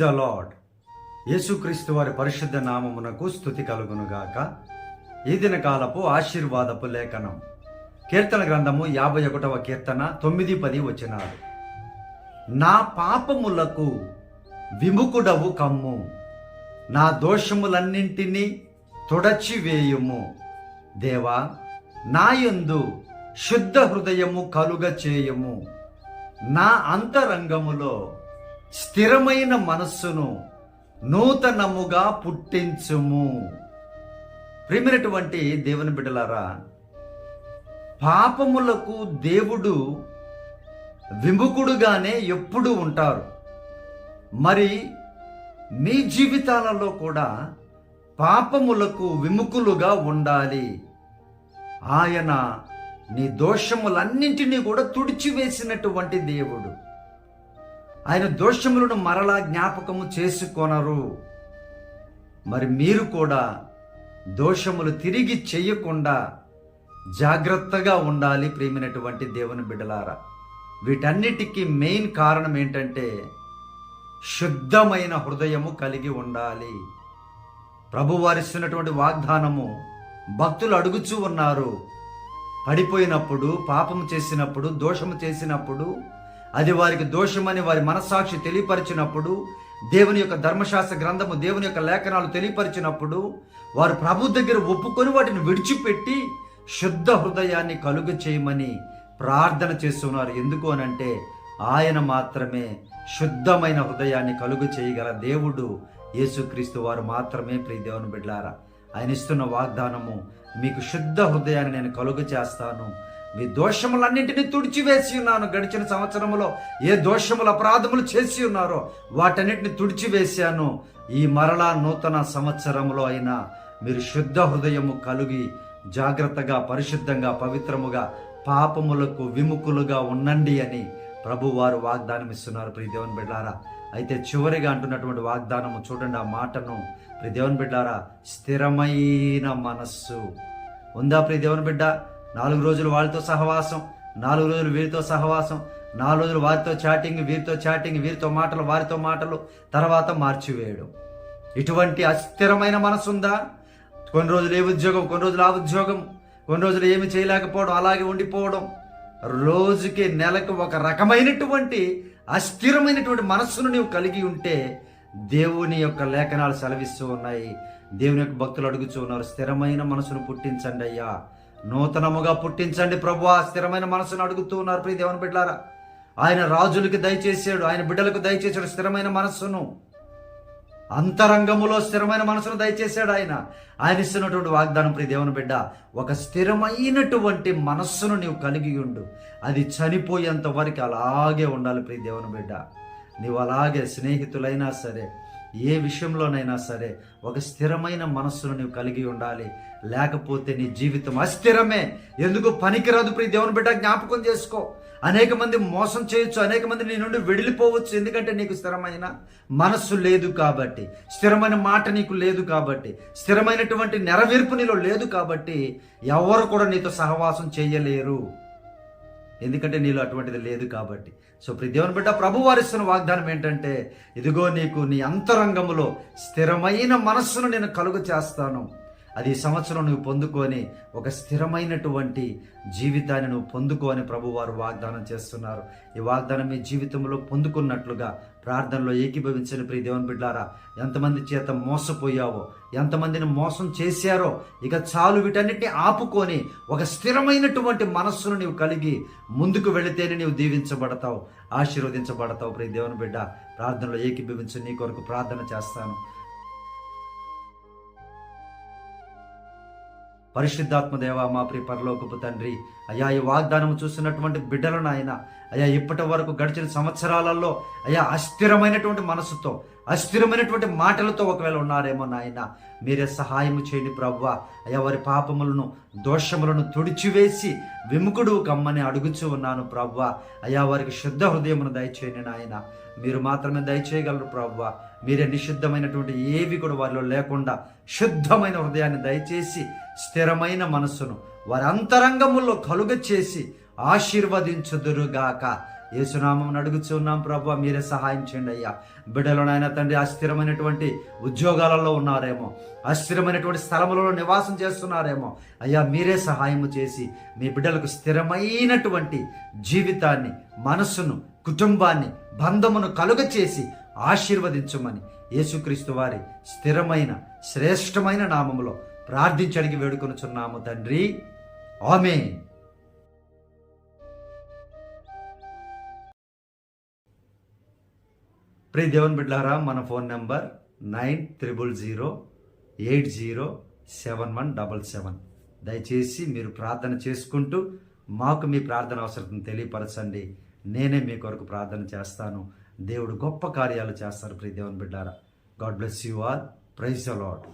The lord యేసుక్రీస్తు వారి పరిశుద్ధ నామమునకు స్థుతి కలుగునుగాక ఈ దిన కాలపు ఆశీర్వాదపు లేఖనం. కీర్తన గ్రంథము యాభై ఒకటవ కీర్తన తొమ్మిది పది వచ్చినారు నా పాపములకు విముకుడవు కమ్ము. నా దోషములన్నింటినీ తుడచివేయుము. దేవా నాయందు శుద్ధ హృదయము కలుగ చేయము నా అంతరంగములో స్థిరమైన మనస్సును నూతనముగా పుట్టించుము. ప్రియమైనటువంటి దేవుని బిడ్డలారా పాపములకు దేవుడు విముఖుడుగానే ఎప్పుడు ఉంటారు. మరి మీ జీవితాలలో కూడా పాపములకు విముఖులుగా ఉండాలి. ఆయన నీ దోషములన్నింటినీ కూడా తుడిచివేసినటువంటి దేవుడు. ఆయన దోషములను మరలా జ్ఞాపకము చేసుకొనరు. మరి మీరు కూడా దోషములు తిరిగి చెయ్యకుండా జాగ్రత్తగా ఉండాలి ప్రేమినటువంటి దేవుని బిడ్డలారా. వీటన్నిటికీ మెయిన్ కారణం ఏంటంటే శుద్ధమైన హృదయము కలిగి ఉండాలి. ప్రభువారిస్తున్నటువంటి వాగ్దానము భక్తులు అడుగుచూ ఉన్నారు. పడిపోయినప్పుడు పాపము చేసినప్పుడు దోషము చేసినప్పుడు అది వారికి దోషమని వారి మనస్సాక్షి తెలియపరిచినప్పుడు దేవుని యొక్క ధర్మశాస్త్ర గ్రంథము దేవుని యొక్క లేఖనాలు తెలియపరిచినప్పుడు వారు ప్రభు దగ్గర ఒప్పుకొని వాటిని విడిచిపెట్టి శుద్ధ హృదయాన్ని కలుగు చేయమని ప్రార్థన చేస్తున్నారు. ఎందుకు అనంటే ఆయన మాత్రమే శుద్ధమైన హృదయాన్ని కలుగు చేయగల దేవుడు యేసుక్రీస్తు వారు మాత్రమే ప్రియ దేవుని బిడ్లారా ఆయన ఇస్తున్న వాగ్దానము మీకు శుద్ధ హృదయాన్ని నేను కలుగు చేస్తాను. మీ దోషములన్నింటినీ తుడిచివేసి ఉన్నాను. గడిచిన సంవత్సరంలో ఏ దోషములు అపరాధములు చేసి ఉన్నారో వాటన్నిటిని తుడిచివేశాను. ఈ మరలా నూతన సంవత్సరంలో అయినా మీరు శుద్ధ హృదయము కలిగి జాగ్రత్తగా పరిశుద్ధంగా పవిత్రముగా పాపములకు విముఖులుగా ఉండండి అని ప్రభు వారు వాగ్దానం ఇస్తున్నారు ప్రియ దేవుని బిడ్డారా అయితే చివరిగా అంటున్నటువంటి వాగ్దానము చూడండి. ఆ మాటను ప్రియ దేవుని బిడ్డారా స్థిరమైన మనస్సు ఉందా ప్రియ దేవుని బిడ్డ? నాలుగు రోజులు వాళ్ళతో సహవాసం నాలుగు రోజులు వీరితో సహవాసం నాలుగు రోజులు వారితో చాటింగ్ వీరితో చాటింగ్ వీరితో మాటలు వారితో మాటలు తర్వాత మార్చివేయడం. ఇటువంటి అస్థిరమైన మనసు ఉందా కొన్ని రోజులు ఏ ఉద్యోగం కొన్ని రోజులు ఆ ఉద్యోగం కొన్ని రోజులు ఏమి చేయలేకపోవడం అలాగే ఉండిపోవడం. రోజుకి నెలకు ఒక రకమైనటువంటి అస్థిరమైనటువంటి మనస్సును నీవు కలిగి ఉంటే దేవుని యొక్క లేఖనాలు సెలవిస్తూ ఉన్నాయి. దేవుని యొక్క భక్తులు అడుగుచూ ఉన్నారు స్థిరమైన మనసును పుట్టించండి అయ్యా. నూతనముగా పుట్టించండి ప్రభు. ఆ స్థిరమైన మనసును అడుగుతూ ఉన్నారు ప్రియ దేవుని బిడ్డారా ఆయన రాజులకి దయచేసాడు ఆయన బిడ్డలకు దయచేసాడు స్థిరమైన మనస్సును. అంతరంగములో స్థిరమైన మనసును దయచేశాడు ఆయన. ఆయన ఇస్తున్నటువంటి వాగ్దానం ప్రియ దేవుని బిడ్డ ఒక స్థిరమైనటువంటి మనస్సును నీవు కలిగి ఉండు. అది చనిపోయేంత వరకు అలాగే ఉండాలి ప్రియ దేవుని బిడ్డ. నీవు అలాగే స్నేహితులైనా సరే ఏ విషయంలోనైనా సరే ఒక స్థిరమైన మనస్సును నువ్వు కలిగి ఉండాలి. లేకపోతే నీ జీవితం అస్థిరమే. ఎందుకు పనికిరాదు ప్రియ దేవుని బిడ్డ? జ్ఞాపకం చేసుకో. అనేక మంది మోసం చేయొచ్చు అనేక మంది నీ నుండి వెడిలిపోవచ్చు ఎందుకంటే నీకు స్థిరమైన మనస్సు లేదు కాబట్టి స్థిరమైన మాట నీకు లేదు కాబట్టి స్థిరమైనటువంటి నెరవేర్పు నీలో లేదు కాబట్టి ఎవరు కూడా నీతో సహవాసం చేయలేరు. ఎందుకంటే నీలో అటువంటిది లేదు కాబట్టి. సో ప్రతి దేవుని బిడ్డ ప్రభు వారిస్తున్న వాగ్దానం ఏంటంటే ఇదిగో నీకు నీ అంతరంగములో స్థిరమైన మనస్సును నేను కలుగు చేస్తాను అది సంవత్సరం నువ్వు పొందుకొని ఒక స్థిరమైనటువంటి జీవితాన్ని నువ్వు పొందుకోని ప్రభు వారు వాగ్దానం చేస్తున్నారు. ఈ వాగ్దానం మీ జీవితంలో పొందుకున్నట్లుగా ప్రార్థనలో ఏకీభవించిన ప్రియ దేవుని బిడ్డారా ఎంతమంది చేత మోసపోయావో ఎంతమందిని మోసం చేశారో ఇక చాలు వీటన్నిటిని ఆపుకొని ఒక స్థిరమైనటువంటి మనస్సును నీవు కలిగి ముందుకు వెళితేనే నీవు దీవించబడతావు ఆశీర్వదించబడతావు ప్రియ దేవుని బిడ్డ. ప్రార్థనలో ఏకీభవించి నీ కొరకు ప్రార్థన చేస్తాను. పరిశుద్ధాత్మ దేవ మా ప్రియ పరలోకపు తండ్రి. అయ్యా ఈ వాగ్దానం చూస్తున్నటువంటి బిడ్డలను ఆయన అయా ఇప్పటి వరకు గడిచిన సంవత్సరాలలో అయా అస్థిరమైనటువంటి మనసుతో అస్థిరమైనటువంటి మాటలతో ఒకవేళ ఉన్నారేమో నాయన మీరే సహాయం చేయండి ప్రవ్వ అయ్యా వారి పాపములను దోషములను తుడిచివేసి విముఖుడు కమ్మని అడుగుచూ ఉన్నాను ప్రవ్వ అయ్యా వారికి శుద్ధ హృదయమును దయచేయండి నాయన. మీరు మాత్రమే దయచేయగలరు ప్రవ్వ మీరే నిషిద్ధమైనటువంటి ఏవి కూడా వారిలో లేకుండా శుద్ధమైన హృదయాన్ని దయచేసి స్థిరమైన మనస్సును వారి అంతరంగముల్లో కలుగ చేసి ఆశీర్వదించుదురుగాక. యేసునామం అడుగుచున్నాం ప్రభు మీరే సహాయం చేయండి అయ్యా. బిడ్డలు నాయన తండ్రి అస్థిరమైనటువంటి ఉద్యోగాలలో ఉన్నారేమో అస్థిరమైనటువంటి స్థలములలో నివాసం చేస్తున్నారేమో అయ్యా మీరే సహాయము చేసి మీ బిడ్డలకు స్థిరమైనటువంటి జీవితాన్ని మనస్సును కుటుంబాన్ని బంధమును కలుగ చేసి ఆశీర్వదించమని యేసుక్రీస్తు వారి స్థిరమైన శ్రేష్టమైన నామములో ప్రార్థించడానికి వేడుకొనుచున్నాము తండ్రి. ఆమె ప్రీ దేవన్ బిడ్డారా మన phone number nine triple zero eight zero seven one double seven. దయచేసి మీరు ప్రార్థన చేసుకుంటూ మాకు మీ ప్రార్థన అవసరం తెలియపరచండి. నేనే మీ కొరకు ప్రార్థన చేస్తాను. దేవుడు గొప్ప కార్యాలు చేస్తారు ప్రీ దేవన్ బిడ్డారా God bless you all. Praise అలాడ్